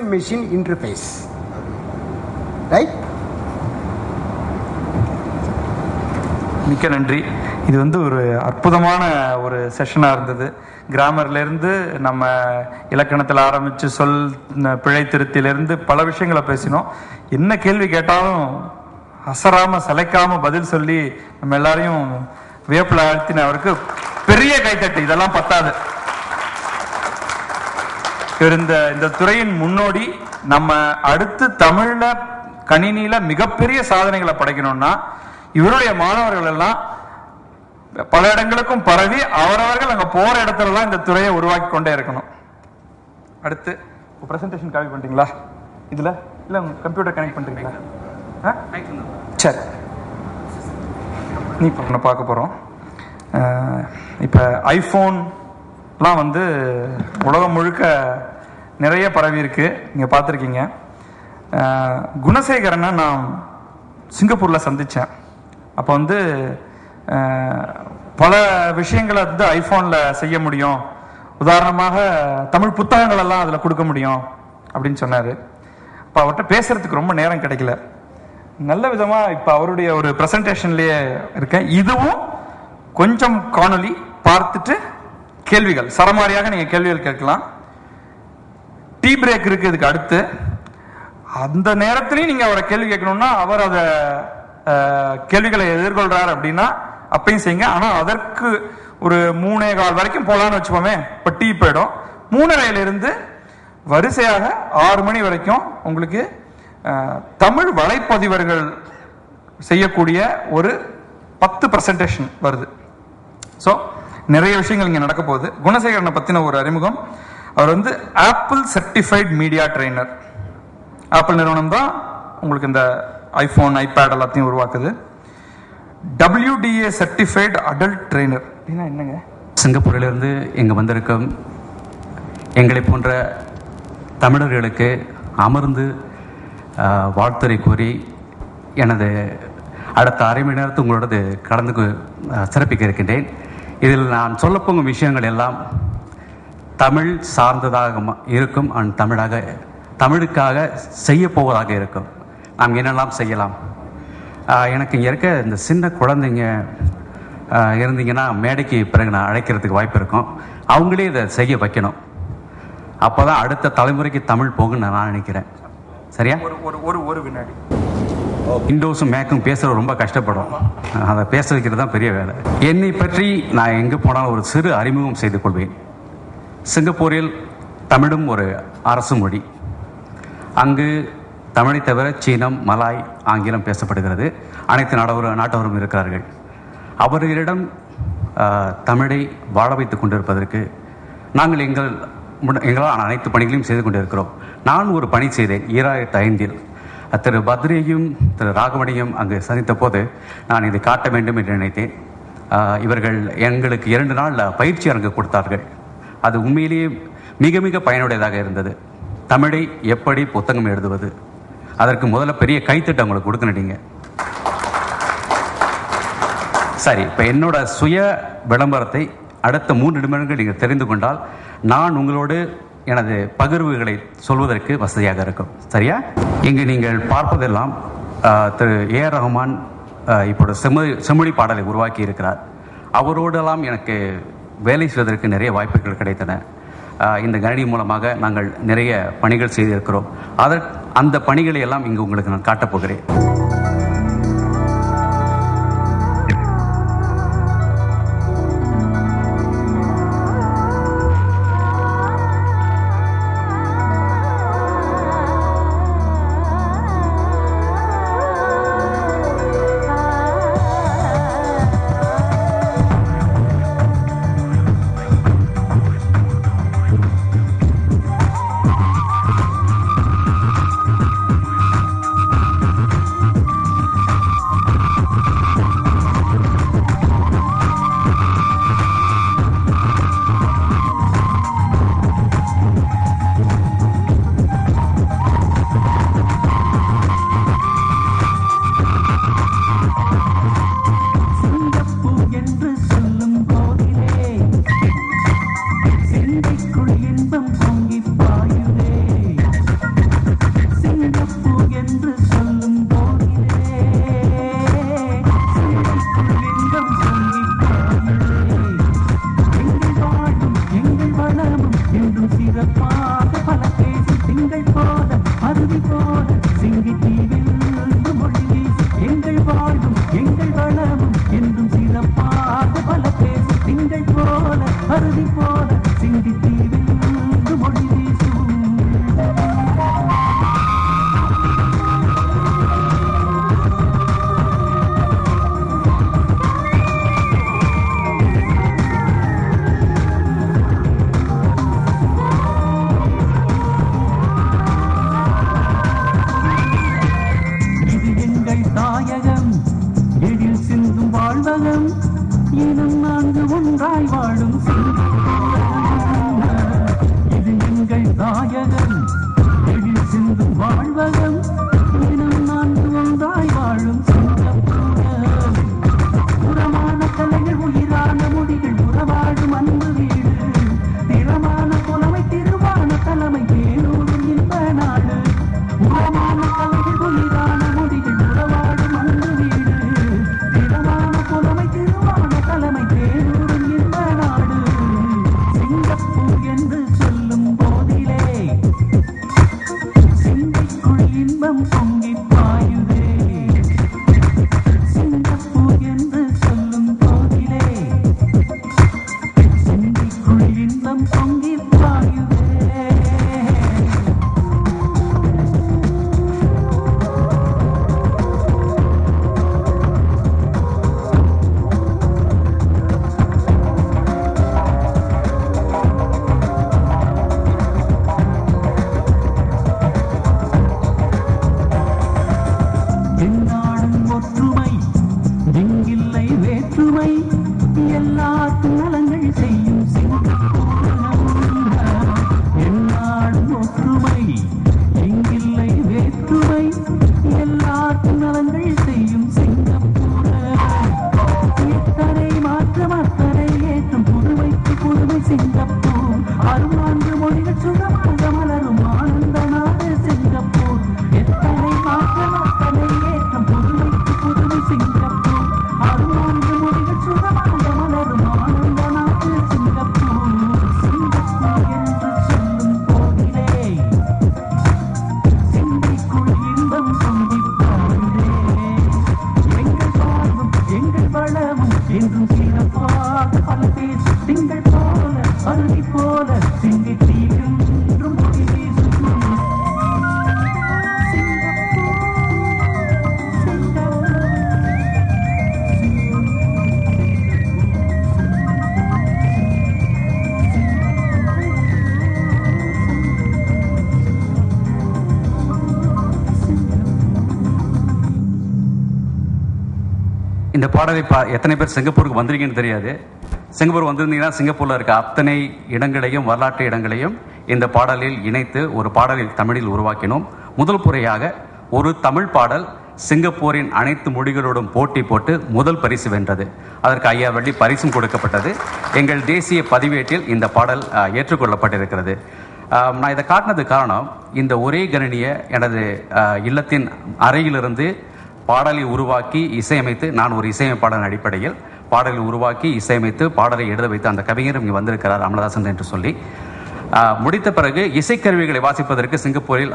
machine interface. Right? மிக்க நன்றி. இது வந்து ஒரு அற்புதமான ஒரு செஷனாக இருந்தது. கிராமர்லேருந்து நம்ம இலக்கணத்தில் ஆரம்பித்து சொல் ந- பிழை பல விஷயங்களை பேசினோம். என்ன கேள்வி கேட்டாலும் அசராமல் சலைக்காமல் பதில் சொல்லி நம்ம எல்லாரையும் வியப்பில் ஆழ்த்தின அவருக்கு பெரிய கைத்தட்டு. இதெல்லாம் பத்தாது. இருந்த இந்த இந்த துறையின் முன்னோடி நம்ம அடுத்து தமிழ்ல கணினியில மிகப்பெரிய சாதனைகளை படைக்கணும்னா இவருடைய மாணவர்கள் எல்லாம் பல இடங்களுக்கும் பரவி அவரவர்கள் அங்க போற இடத்துலலாம் இந்த துறையை உருவாக்கி கொண்டே இருக்கணும். அடுத்து பிரசன்டேஷன் காப்பி பண்ணிட்டீங்களா? இதுல? இல்ல கம்ப்யூட்டர் கனெக்ட் பண்ணிட்டீங்களா? ஆ? சரி. நீ இப்போ ஒன்று பார்க்க போகிறோம் இப்போ ஐஃபோன்லாம் வந்து உலகம் முழுக்க நிறைய பரவி இருக்கு. நீங்கள் பார்த்துருக்கீங்க. குணசேகரனை நான் சிங்கப்பூரில் சந்தித்தேன் அப்போ வந்து பல விஷயங்களை வந்து ஐஃபோனில் செய்ய முடியும். உதாரணமாக தமிழ் புத்தகங்கள் எல்லாம் அதில் கொடுக்க முடியும் அப்படின்னு சொன்னார். அப்போ அவர்கிட்ட பேசுறதுக்கு ரொம்ப நேரம் கிடைக்கல. நல்ல விதமாக இப்போ அவருடைய ஒரு ப்ரெசன்டேஷன்லேயே இருக்கேன். இதுவும் கொஞ்சம் காணொலி பார்த்துட்டு கேள்விகள் சரமாரியாக நீங்கள் கேள்விகள் கேட்கலாம். டீ பிரேக் இருக்கு இதுக்கு அடுத்து. அந்த நேரத்திலையும் நீங்க அவரை கேள்வி கேட்கணும்னா அவர் அதை கேள்விகளை எதிர்கொள்றார் அப்படின்னா அப்பயும் செய்யுங்க. ஆனா அதற்கு ஒரு மூணே கால் வரைக்கும் போலான்னு வச்சுப்போமே இப்ப டீ போயிடும். மூணரையில இருந்து வரிசையாக ஆறு மணி வரைக்கும் உங்களுக்கு தமிழ் வலைப்பதிவர்கள் செய்யக்கூடிய ஒரு பத்து பிரசன்டேஷன் வருது. ஸோ நிறைய விஷயங்கள் இங்கே நடக்க போகுது. குணசேகரனை பற்றின ஒரு அறிமுகம். அவர் வந்து Apple certified media trainer Apple நிறுவனம் தான் உங்களுக்கு இந்த ஐஃபோன் ஐபேட் எல்லாத்தையும் உருவாக்குது. WDA சர்டிஃபைட் அடல்ட் ட்ரெயினர் அப்படின்னா என்னங்க? சிங்கப்பூரிலிருந்து இங்கு வந்திருக்கும் எங்களை போன்ற தமிழர்களுக்கு அமர்ந்து ஆஹ், வாழ்த்துரை கூறி எனது அடுத்த அரை மணி நேரத்து உங்களோடது கலந்து கொ- ஆஹ், சிறப்பிக்க இருக்கின்றேன். இதில் நான் சொல்லப்போகும் விஷயங்கள் எல்லாம் தமிழ் சார்ந்ததாக இருக்கும் அண்ட் தமிழாக தமிழுக்காக செய்ய போவதாக இருக்கும். நாம் என்னெல்லாம் செய்யலாம்? எனக்கு இங்கே இருக்க இந்த சின்ன குழந்தைங்க இருந்தீங்கன்னா மேடைக்கு பிறகு நான் அழைக்கிறதுக்கு வாய்ப்பு இருக்கும். அவங்களே இதை செய்ய வைக்கணும். அப்போ தான் அடுத்த தலைமுறைக்கு தமிழ் போகும்னு நான் நினைக்கிறேன். சரியா? ஒரு ஒரு ஒரு வினாடி. இண்டோஸும் மேக்கும் பேசுறது ரொம்ப கஷ்டப்படும். அதை பேச வைக்கிறது தான் பெரிய வேலை. என்னை பற்றி நான் எங்கே போனாலும் ஒரு சிறு அறிமுகம் செய்து கொள்வேன். சிங்கப்பூரில் தமிழும் ஒரு அரசு மொழி. அங்கு தமிழை தவிர சீனம் மலாய் ஆங்கிலம் பேசப்படுகிறது. அனைத்து நாடவரும் நாட்டவரும் இருக்கிறார்கள். அவர்களிடம் தமிழை வாழ வைத்துக் கொண்டிருப்பதற்கு நாங்கள் எங்கள் எங்களால் அனைத்து பணிகளையும் செய்து கொண்டிருக்கிறோம். நான் ஒரு பணி செய்தேன். ஈராயிரத்தி ஐந்தில். திரு பத்ரியையும் திரு ராகவனையும் அங்கு சந்தித்த போது நான் இதை காட்ட வேண்டும் என்று நினைத்தேன். இவர்கள் எங்களுக்கு இரண்டு நாள் பயிற்சி அரங்கு கொடுத்தார்கள். அது உண்மையிலேயே மிக மிக பயனுடையதாக இருந்தது. தமிழை எப்படி புத்தகம் எழுதுவது? அதற்கு முதல்ல பெரிய கைத்தட்டு அவங்களுக்கு கொடுக்கணுட்டீங்க சரி இப்போ என்னோட சுய விளம்பரத்தை அடுத்த மூன்று நிமிடங்கள் நீங்கள் தெரிந்து கொண்டால் நான் உங்களோடு எனது பகிர்வுகளை சொல்வதற்கு வசதியாக இருக்கும். சரியா? இங்கு நீங்கள் பார்ப்பதெல்லாம் திரு ஏ ஆர் ரஹ்மான் இப்போது செம்மொழி செம்மொழி பாடலை உருவாக்கி இருக்கிறார் அவரோடெல்லாம் எனக்கு வேலை செய்வதற்கு நிறைய வாய்ப்புகள் கிடைத்தன. இந்த கணினி மூலமாக நாங்கள் நிறைய பணிகள் செய்திருக்கிறோம். அதற்கு அந்த பணிகளை எல்லாம் இங்கு உங்களுக்கு நான் காட்டப் இந்த பாடலை பா எத்தனை பேர் சிங்கப்பூருக்கு வந்திருக்கீங்கன்னு தெரியாது. சிங்கப்பூர் வந்திருந்தீங்கன்னா சிங்கப்பூரில் இருக்க அத்தனை இடங்களையும் வரலாற்று இடங்களையும் இந்த பாடலில் இணைத்து ஒரு பாடலை தமிழில் உருவாக்கினோம். முதல் முறையாக ஒரு தமிழ் பாடல் சிங்கப்பூரின் அனைத்து மொழிகளோடும் போட்டி போட்டு முதல் பரிசு வென்றது. அதற்கு ஐயா வள்ளி பரிசும் கொடுக்கப்பட்டது. எங்கள் தேசிய பதிவேட்டில் இந்த பாடல் ஏற்றுக்கொள்ளப்பட்டிருக்கிறது. நான் இதை காட்டினது காரணம் இந்த ஒரே கணினியை எனது இல்லத்தின் அறையிலிருந்து பாடலை உருவாக்கி இசையமைத்து நான் ஒரு இசையமைப்பாளர் அடிப்படையில் பாடலை உருவாக்கி இசையமைத்து பாடலை எழுத வைத்து அந்த கவிஞர் இங்கே வந்திருக்கிறார் அமலதாசன் என்று சொல்லி. ஆஹ், முடித்த பிறகு இசைக்கருவிகளை வாசிப்பதற்கு சிங்கப்பூரில்